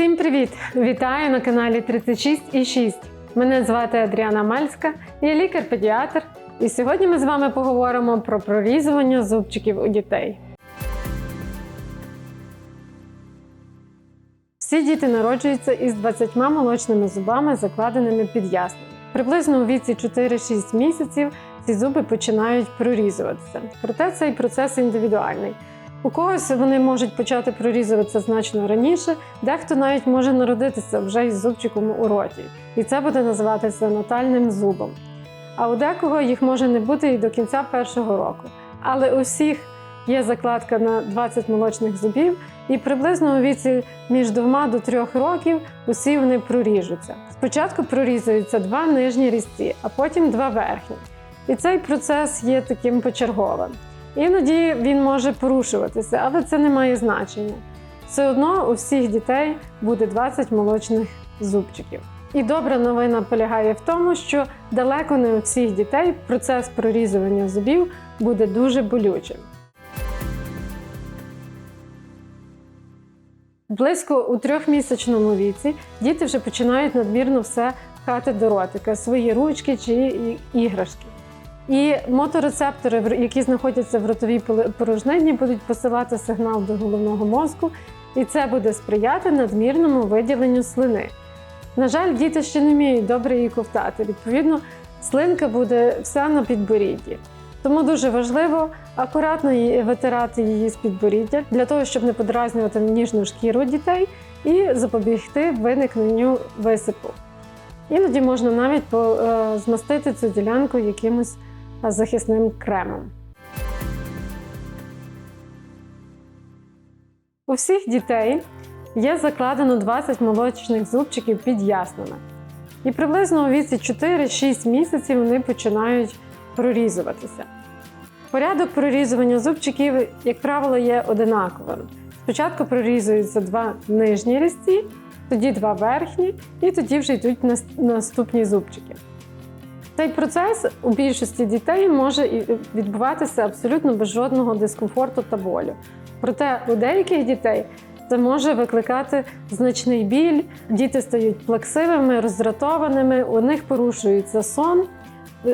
Всім привіт! Вітаю на каналі 36 і 6. Мене звати Адріана Мальська, я лікар-педіатр. І сьогодні ми з вами поговоримо про прорізування зубчиків у дітей. Всі діти народжуються із 20 молочними зубами, закладеними під яснами. Приблизно у віці 4-6 місяців ці зуби починають прорізуватися. Проте цей процес індивідуальний. У когось вони можуть почати прорізуватися значно раніше, дехто навіть може народитися вже із зубчиком у роті, і це буде називатися натальним зубом. А у декого їх може не бути і до кінця першого року. Але у всіх є закладка на 20 молочних зубів, і приблизно у віці між двома до трьох років усі вони проріжуться. Спочатку прорізуються два нижні різці, а потім два верхні. І цей процес є таким почерговим. Іноді він може порушуватися, але це не має значення. Все одно у всіх дітей буде 20 молочних зубчиків. І добра новина полягає в тому, що далеко не у всіх дітей процес прорізування зубів буде дуже болючим. Близько у трьохмісячному віці діти вже починають надмірно все пхати до ротика, свої ручки чи іграшки. І моторецептори, які знаходяться в ротовій порожнині, будуть посилати сигнал до головного мозку, і це буде сприяти надмірному виділенню слини. На жаль, діти ще не вміють добре її ковтати. Відповідно, слинка буде вся на підборідді. Тому дуже важливо акуратно витирати її з підборіддя для того, щоб не подразнювати ніжну шкіру дітей і запобігти виникненню висипу. Іноді можна навіть е, змастити цю ділянку якимось захисним кремом. У всіх дітей є закладено 20 молочних зубчиків під яснами. І приблизно у віці 4-6 місяців вони починають прорізуватися. Порядок прорізування зубчиків, як правило, є одинаковим. Спочатку прорізуються два нижні різці, тоді два верхні, і тоді вже йдуть нас- наступні зубчики. Цей процес у більшості дітей може відбуватися абсолютно без жодного дискомфорту та болю. Проте у деяких дітей це може викликати значний біль, діти стають плаксивими, роздратованими, у них порушується сон.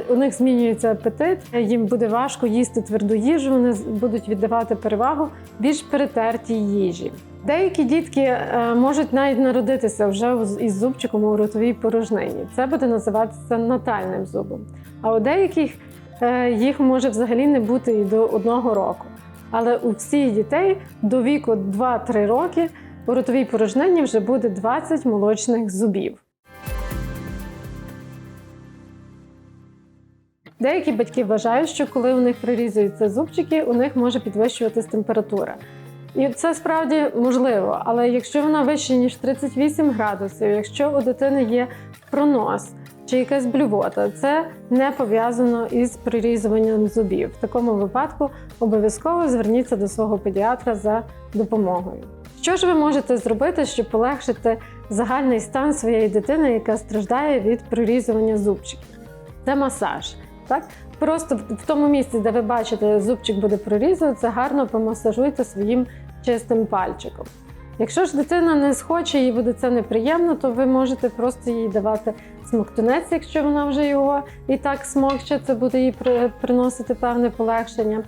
У них змінюється апетит, їм буде важко їсти тверду їжу, вони будуть віддавати перевагу більш перетертій їжі. Деякі дітки е, можуть навіть народитися вже із зубчиком у ротовій порожнині. Це буде називатися натальним зубом. А у деяких е, їх може взагалі не бути і до одного року. Але у всіх дітей до віку 2-3 роки у ротовій порожнині вже буде 20 молочних зубів. Деякі батьки вважають, що коли у них прирізуються зубчики, у них може підвищуватись температура. І це справді можливо, але якщо вона вища ніж 38 градусів, якщо у дитини є пронос чи якась блювота, це не пов'язано із прирізуванням зубів. В такому випадку обов'язково зверніться до свого педіатра за допомогою. Що ж ви можете зробити, щоб полегшити загальний стан своєї дитини, яка страждає від прирізування зубчиків? Це масаж. Так? Просто в тому місці, де ви бачите, зубчик буде прорізуватися, гарно помасажуйте своїм чистим пальчиком. Якщо ж дитина не схоче, їй буде це неприємно, то ви можете просто їй давати смоктунець, якщо вона вже його і так смокче, це буде їй приносити певне полегшення.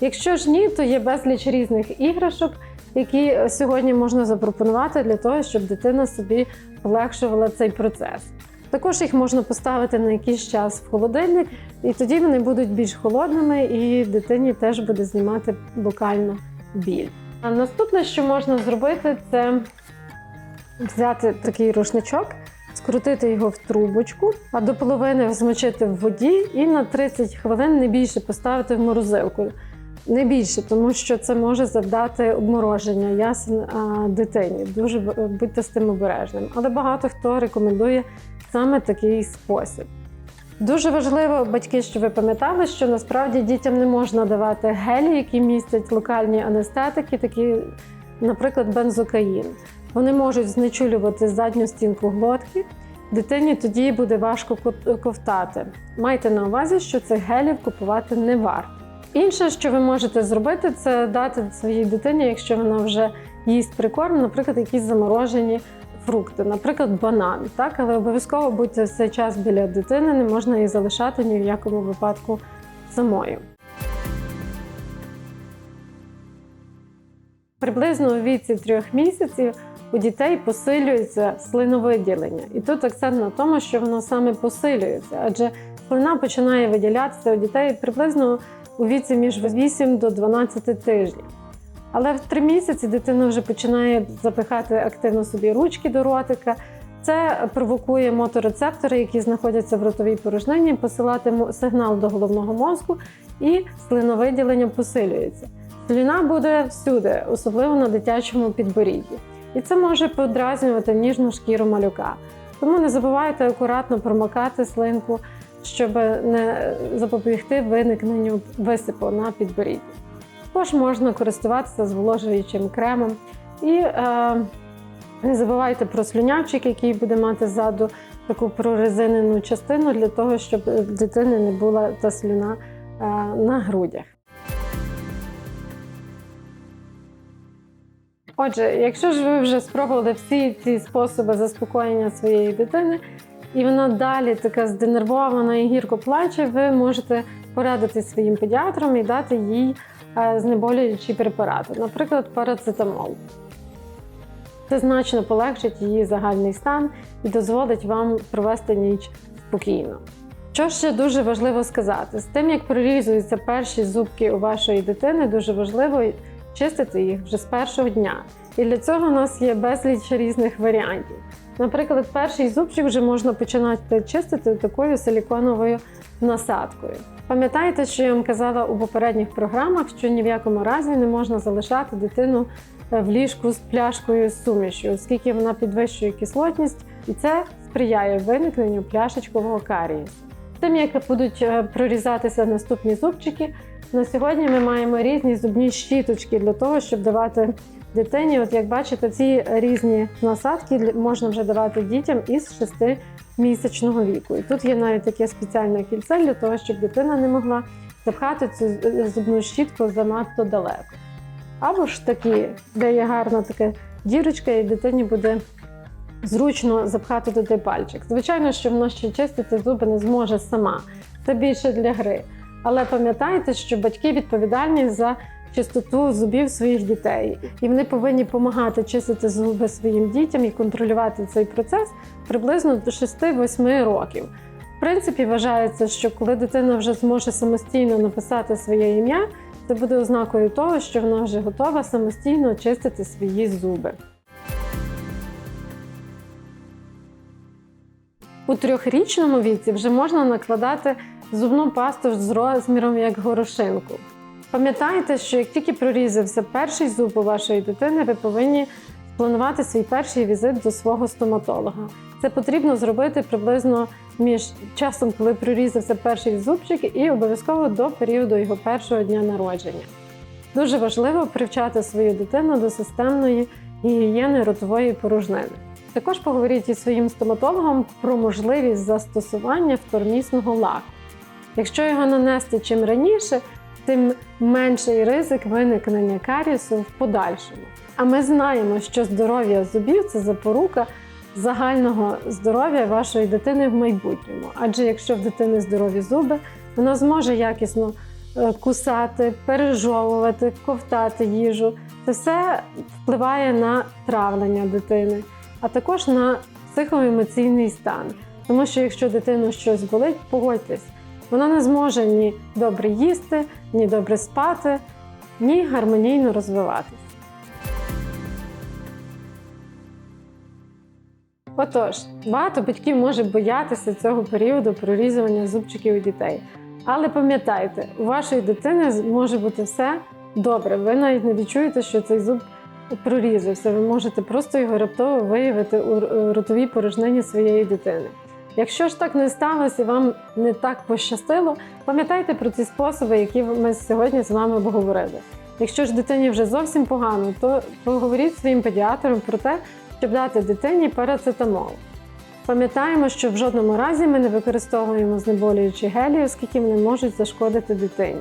Якщо ж ні, то є безліч різних іграшок, які сьогодні можна запропонувати для того, щоб дитина собі полегшувала цей процес. Також їх можна поставити на якийсь час в холодильник, і тоді вони будуть більш холодними, і дитині теж буде знімати локально біль. Наступне, що можна зробити, це взяти такий рушничок, скрутити його в трубочку, а до половини змочити в воді і на 30 хвилин не більше поставити в морозилку. Не більше, тому що це може завдати обмороження ясен дитині. Дуже будьте з тим обережним. Але багато хто рекомендує саме такий спосіб. Дуже важливо, батьки, що ви пам'ятали, що насправді дітям не можна давати гелі, які містять локальні анестетики, такі, наприклад, бензокаїн. Вони можуть знечулювати задню стінку глотки. Дитині тоді буде важко ковтати. Майте на увазі, що цих гелів купувати не варто. Інше, що ви можете зробити, це дати своїй дитині, якщо вона вже їсть прикорм, наприклад, якісь заморожені фрукти, наприклад, банан. Так, але обов'язково будьте цей час біля дитини, не можна її залишати ні в якому випадку самою. Приблизно у віці трьох місяців у дітей посилюється слиновиділення. І тут акцент на тому, що воно саме посилюється, адже слина починає виділятися у дітей приблизно у віці між 8 до 12 тижнів. Але в три місяці дитина вже починає запихати активно собі ручки до ротика. Це провокує моторецептори, які знаходяться в ротовій порожнині, посилати сигнал до головного мозку, і слиновиділення посилюється. Слюна буде всюди, особливо на дитячому підборідді. І це може подразнювати ніжну шкіру малюка. Тому не забувайте акуратно промокати слинку, щоб не запобігти виникненню висипу на підборідді. Також можна користуватися зволожуючим кремом. І е, не забувайте про слюнявчик, який буде мати ззаду таку прорезинену частину для того, щоб дитини не була та слюна е, на грудях. Отже, якщо ж ви вже спробували всі ці способи заспокоєння своєї дитини, і вона далі така зденервована і гірко плаче, ви можете порадити своїм педіатрам і дати їй знеболюючі препарати, наприклад, парацетамол. Це значно полегшить її загальний стан і дозволить вам провести ніч спокійно. Що ще дуже важливо сказати, з тим як прорізуються перші зубки у вашої дитини, дуже важливо чистити їх вже з першого дня. І для цього у нас є безліч різних варіантів. Наприклад, перший зубчик вже можна починати чистити такою силіконовою насадкою. Пам'ятаєте, що я вам казала у попередніх програмах, що ні в якому разі не можна залишати дитину е, в ліжку з пляшкою з сумішю, оскільки вона підвищує кислотність, і це сприяє виникненню пляшечкового карієсу. Тим, як будуть е, прорізатися наступні зубчики, на сьогодні ми маємо різні зубні щіточки для того, щоб давати дитині. От як бачите, ці різні насадки можна вже давати дітям із 6-місячного віку. І тут є навіть таке спеціальне кільце для того, щоб дитина не могла запхати цю зубну щітку занадто далеко. Або ж такі, де є гарна така дірочка, і дитині буде зручно запхати туди пальчик. Звичайно, що вона ще чистити зуби не зможе сама. Це більше для гри. Але пам'ятайте, що батьки відповідальні за чистоту зубів своїх дітей, і вони повинні допомагати чистити зуби своїм дітям і контролювати цей процес приблизно до 6-8 років. В принципі, вважається, що коли дитина вже зможе самостійно написати своє ім'я, це буде ознакою того, що вона вже готова самостійно чистити свої зуби. У трьохрічному віці вже можна накладати зубну пасту з розміром як горошинку. Пам'ятайте, що як тільки прорізався перший зуб у вашої дитини, ви повинні планувати свій перший візит до свого стоматолога. Це потрібно зробити приблизно між часом, коли прорізався перший зубчик, і обов'язково до періоду його першого дня народження. Дуже важливо привчати свою дитину до системної гігієни ротової порожнини. Також поговоріть із своїм стоматологом про можливість застосування втормісного лаку. Якщо його нанести чим раніше, тим менший ризик виникнення карісу в подальшому. А ми знаємо, що здоров'я зубів це запорука загального здоров'я вашої дитини в майбутньому. Адже якщо в дитини здорові зуби, вона зможе якісно е, кусати, пережовувати, ковтати їжу. Це все впливає на травлення дитини, а також на психоемоційний стан. Тому що якщо дитину щось болить, погодьтесь, вона не зможе ні добре їсти, ні добре спати, ні гармонійно розвиватись. Отож, багато батьків може боятися цього періоду прорізування зубчиків у дітей. Але пам'ятайте, у вашої дитини може бути все добре. Ви навіть не відчуєте, що цей зуб прорізався. Ви можете просто його раптово виявити у ротовій порожнині своєї дитини. Якщо ж так не сталося вам не так пощастило, пам'ятайте про ці способи, які ми сьогодні з вами обговорили. Якщо ж дитині вже зовсім погано, то поговоріть своїм педіатром про те, щоб дати дитині парацетамол. Пам'ятаємо, що в жодному разі ми не використовуємо знеболюючі гелі, оскільки вони можуть зашкодити дитині.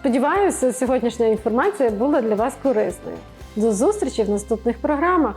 Сподіваюся, сьогоднішня інформація була для вас корисною. До зустрічі в наступних програмах!